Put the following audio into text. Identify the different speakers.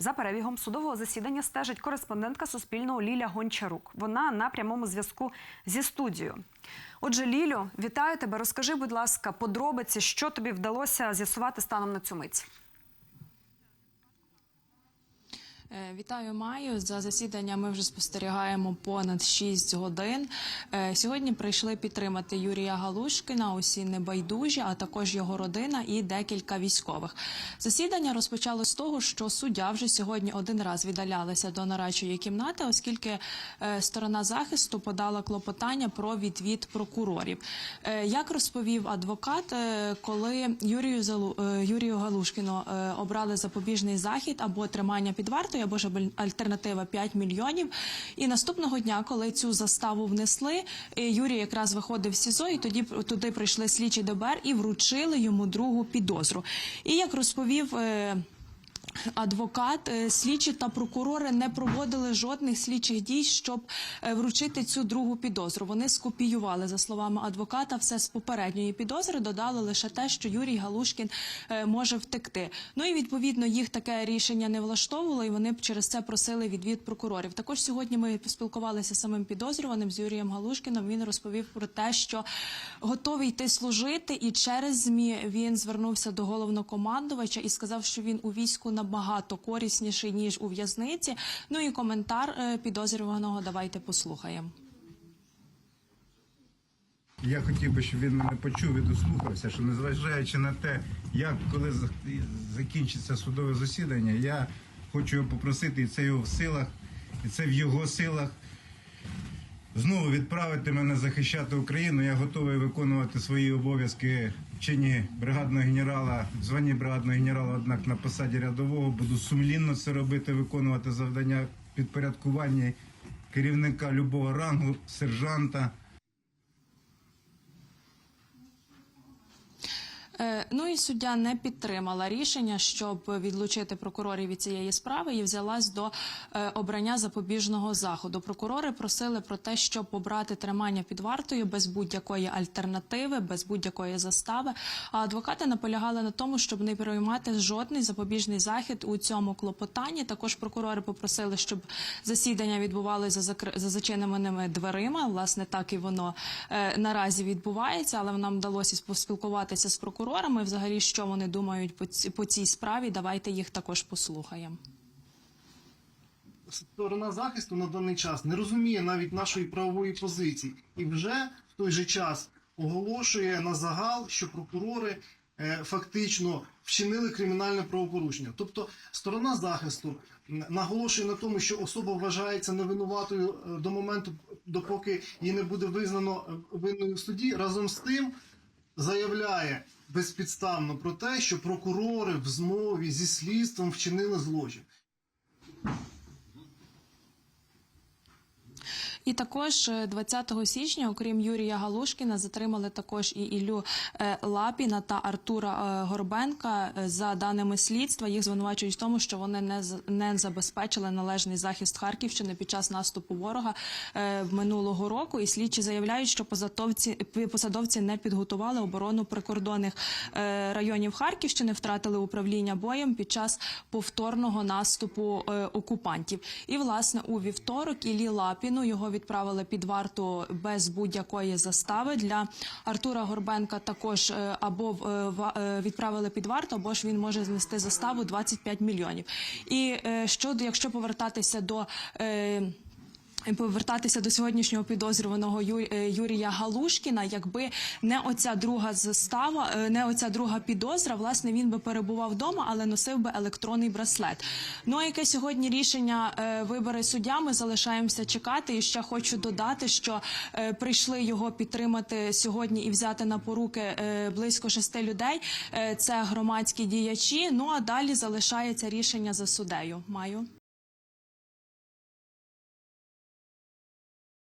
Speaker 1: За перебігом судового засідання стежить кореспондентка Суспільного Ліля Гончарук. Вона на прямому зв'язку зі студією. Отже, Лілю, вітаю тебе. Розкажи, будь ласка, подробиці, що тобі вдалося з'ясувати станом на цю мить.
Speaker 2: Е, Вітаю Маю. За засідання ми вже спостерігаємо понад 6 годин. Е, Сьогодні прийшли підтримати Юрія Галушкина, усі небайдужі, а також його родина і декілька військових. Засідання розпочалось з того, що суддя вже сьогодні один раз віддалялася до нарадчої кімнати, оскільки е, сторона захисту подала клопотання про відвід прокурорів. Е, Як розповів адвокат, е, коли Юрію е, Юрію Галушкіну е, обрали запобіжний захід або тримання під вартою, або ж альтернатива 5 мільйонів. І наступного дня, коли цю заставу внесли, е, Юрій якраз виходив з СІЗО, і тоді туди прийшли слідчі ДБР і вручили йому другу підозру. І як розповів. Адвокат, е, слідчі та прокурори не проводили жодних слідчих дій, щоб е, вручити цю другу підозру. Вони скопіювали за словами адвоката все з попередньої підозри, додали лише те, що Юрій Галушкін е, може втекти. Ну і відповідно їх таке рішення не влаштовувало, і вони через це просили відвід прокурорів. Також сьогодні ми поспілкувалися з самим підозрюваним з Юрієм Галушкіном. Він розповів про те, що готовий йти служити, і через змі він звернувся до головнокомандувача і сказав, що він у війську набагато корисніший ніж у в'язниці. Ну і коментар е, підозрюваного давайте послухаємо.
Speaker 3: Я хотів би, щоб він мене почув і дослухався, що незважаючи на те, як коли закінчиться судове засідання, я хочу його попросити, і це його в силах, і це в його силах. Знову відправити мене захищати Україну. Я готовий виконувати свої обов'язки в чині бригадного генерала, в званні бригадного генерала, однак на посаді рядового буду сумлінно це робити, виконувати завдання підпорядкування керівника любого рангу, сержанта.
Speaker 2: Е, Ну і суддя не підтримала рішення, щоб відлучити прокурорів від цієї справи, і взялась до е, обрання запобіжного заходу. Прокурори просили про те, щоб обрати тримання під вартою без будь-якої альтернативи, без будь-якої застави. А адвокати наполягали на тому, щоб не приймати жодний запобіжний захід у цьому клопотанні. Також прокурори попросили, щоб засідання відбувалося за за зачиненими дверима. Власне, так і воно е, наразі відбувається, але нам вдалося поспілкуватися з прокурорами. Взагалі, що вони думають по ці- по цій справі. Давайте їх також послухаємо.
Speaker 4: сторона захисту на даний час не розуміє навіть нашої правової позиції і вже в той же час оголошує на загал, що прокурори е, фактично вчинили кримінальне правопорушення. Тобто сторона захисту наголошує на тому, що особа вважається невинуватою е, до моменту, допоки її не буде визнано е, винною в суді. Разом з тим заявляє безпідставно про те, що прокурори в змові зі слідством вчинили злочин.
Speaker 2: І також е, 20 січня, окрім Юрія Галушкіна, затримали також і Іллю е, Лапіна та Артура е, Горбенка. Е, За даними слідства, їх звинувачують в тому, що вони не не забезпечили належний захист Харківщини під час наступу ворога е, минулого року. І слідчі заявляють, що посадовці посадовці не підготували оборону прикордонних е, районів Харківщини, втратили управління боєм під час повторного наступу е, окупантів. І власне у вівторок Іллі Лапіну його відправили під варту без будь-якої застави. Для Артура Горбенка також е, або е, е, відправили під варту, або ж він може знести заставу 25 мільйонів. І щодо, якщо повертатися до Повертатися до сьогоднішнього підозрюваного е, Юрія Галушкіна, якби не оця друга застава, е, не оця друга підозра, власне, він би перебував вдома, але носив би електронний браслет. Ну а яке сьогодні рішення е, вибере суддя? Ми залишаємося чекати. І ще хочу додати, що прийшли його підтримати сьогодні і взяти на поруки близько шести людей. Це громадські діячі. Ну а далі залишається рішення за суддею. Маю.